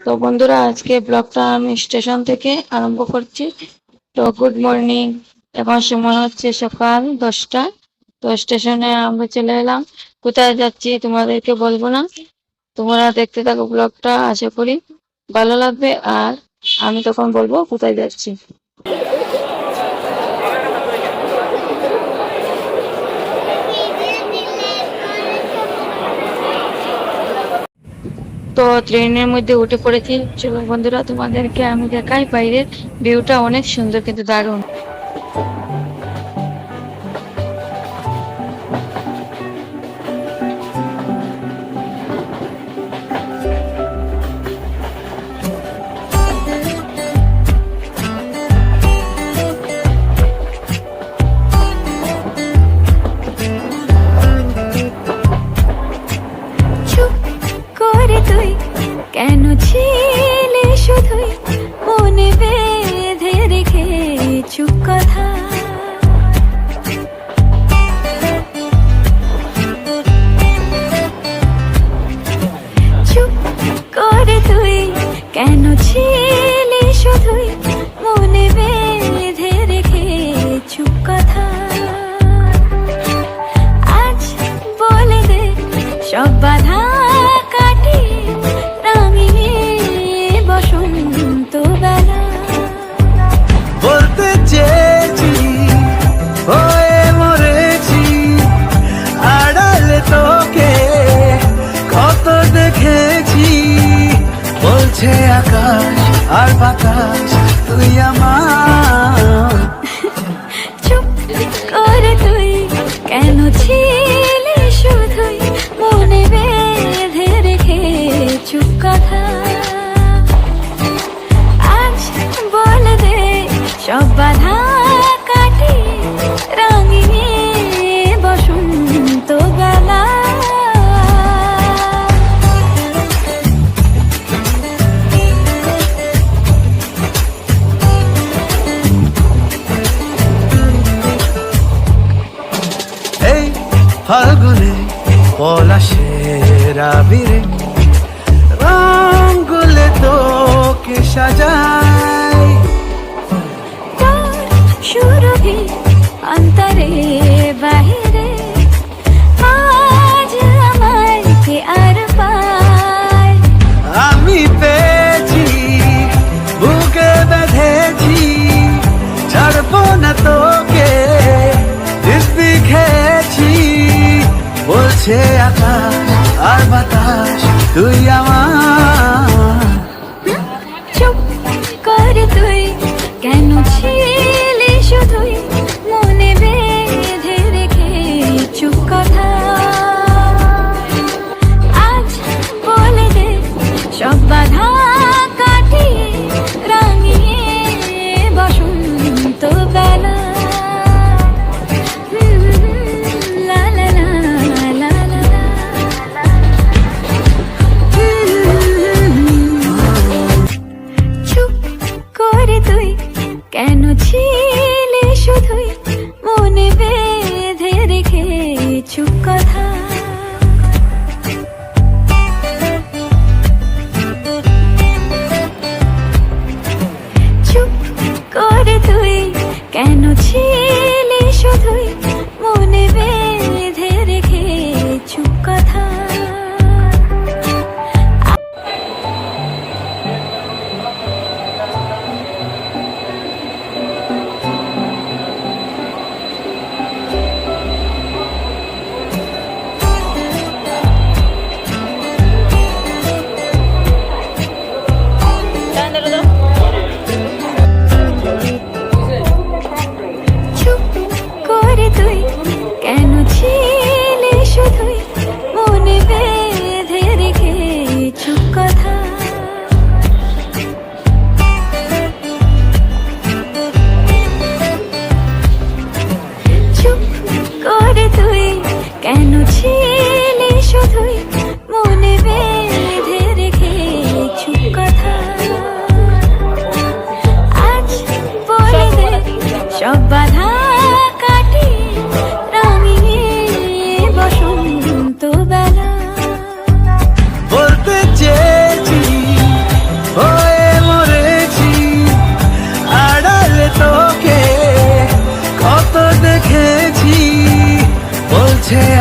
তো বন্ধুরা, আজকে ব্লগটা আমি স্টেশন থেকে আরম্ভ করছি। তো গুড মর্নিং এখন সময় হচ্ছে সকাল দশটা। তো স্টেশনে আমরা চলে এলাম। কোথায় যাচ্ছি তোমাদেরকে বলব না। তোমরা দেখতে থাকো ব্লগটা, আশা করি ভালো লাগবে। আর আমি তখন বলব কোথায় যাচ্ছি। তো ট্রেনের মধ্যে উঠে পড়েছি। চলো বন্ধুরা, তোমাদেরকে আমি দেখাই বাইরের ভিউটা। অনেক সুন্দর, কিন্তু দারুণ। ফাল্গুনে পলাশের আবিরে। রঙ্গুলে তোকে তোর সুরভি অন্তরে বলছে আকাশ আর বাতাস তুই আমার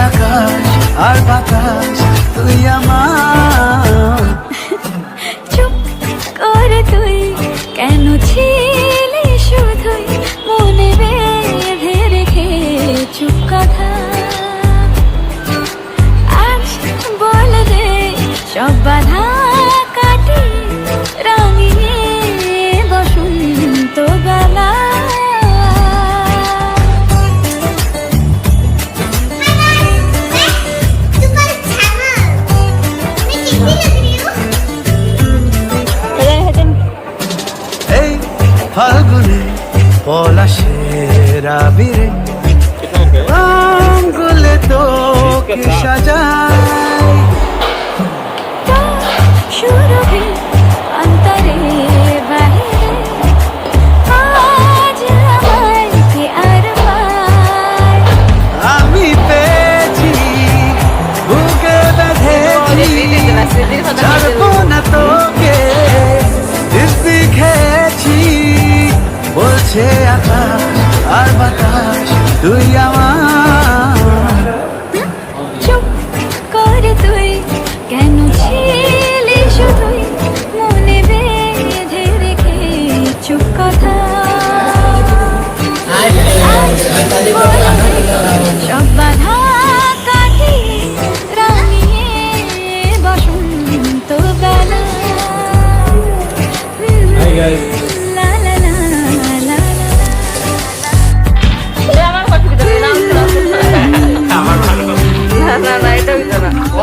আকাশ আর বাতাস তুই আমার বাতাস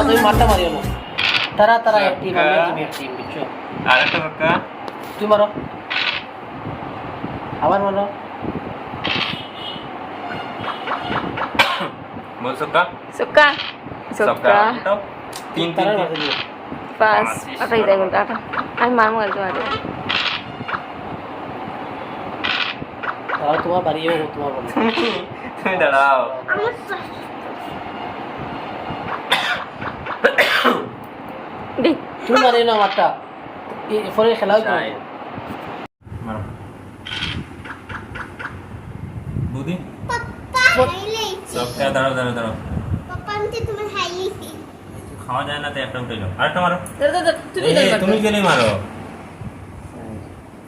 তুমি মারটা মারিও না তারা তারা এক টিম আমি তুমি এক টিম বুঝছ আরেকটা কাকা তুই মারো আবার মারো বল সক্কা সুক্কা সক্কা। তিন তিন। মারতে পাঁচ আটাই দেয় কিন্তু আটা আমি মারমু একদম আগে তারা তোমার বাড়িও তোমার বলে তুমি দাঁড়াও তুমি মারিও না মারটা। মারো। বুদ্ধি সক্কা দাঁড়াও দাঁড়াও দাঁড়াও খাওয়া যায় না তো একটা উঠে যাও আরেকটা মারো। তুমি গেলে মারো?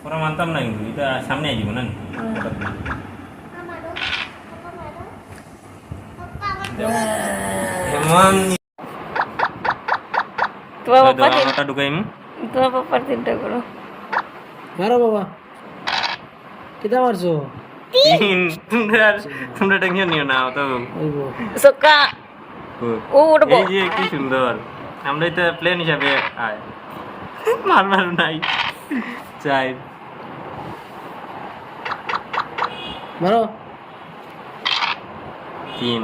ওরা মানতাম না কিন্তু এটা সামনে আসিব না? এমন তোমার পাপা আমারটা ঢুকাইম তোমার পাপার তিনটা করো। মারো বাবা। কেটা মারছো? তিন। তোমরা তোমরা টেনশন নিও না তো ওইব ও উঠবো এই যে কি সুন্দর। আমরা তো প্লেন হিসাবে আয় মার মার নাই। চাই। মারো। তিন।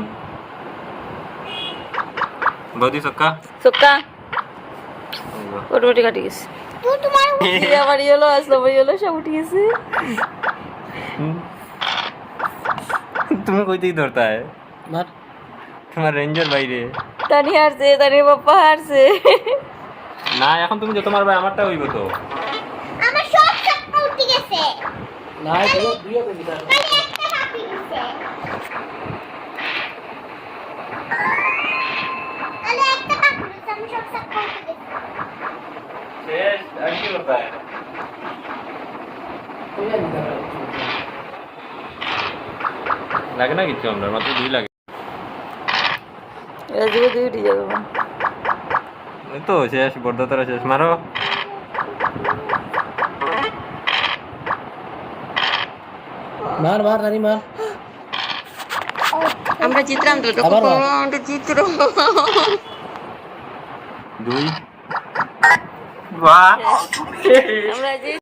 বৌদি সক্কা সুক্কা অটোমেটিক কাটি গেছে। আমার ইয়েলো আসলো ইয়েলো সব উঠে গেছে। তুমি কই থেকে ধরতা है তোমার রেঞ্জের বাইরে। তানি হারছে তানি হারছে। না এখন তুমি যত মারবে আমারটা হইব তো। আমার সব চাপা উঠে গেছে। না কই দিতা খালি একটা বাকি গেছে তাহলে একটা বাকি গেছে আমি সব চাপা উঠে গেছে শেষ আর কি করতা है কইয়া দিতা লাগে না কিছু আমরা মাত্র দুই লাগে এরা দিকে দুই উঠে যাবে এই তো শেষ বর্ধতারা শেষ মারো মার মার তানি মার আমরা চিত্রাম তো আবার বল। আমরা চিত্র দুই বাহ আমরা যে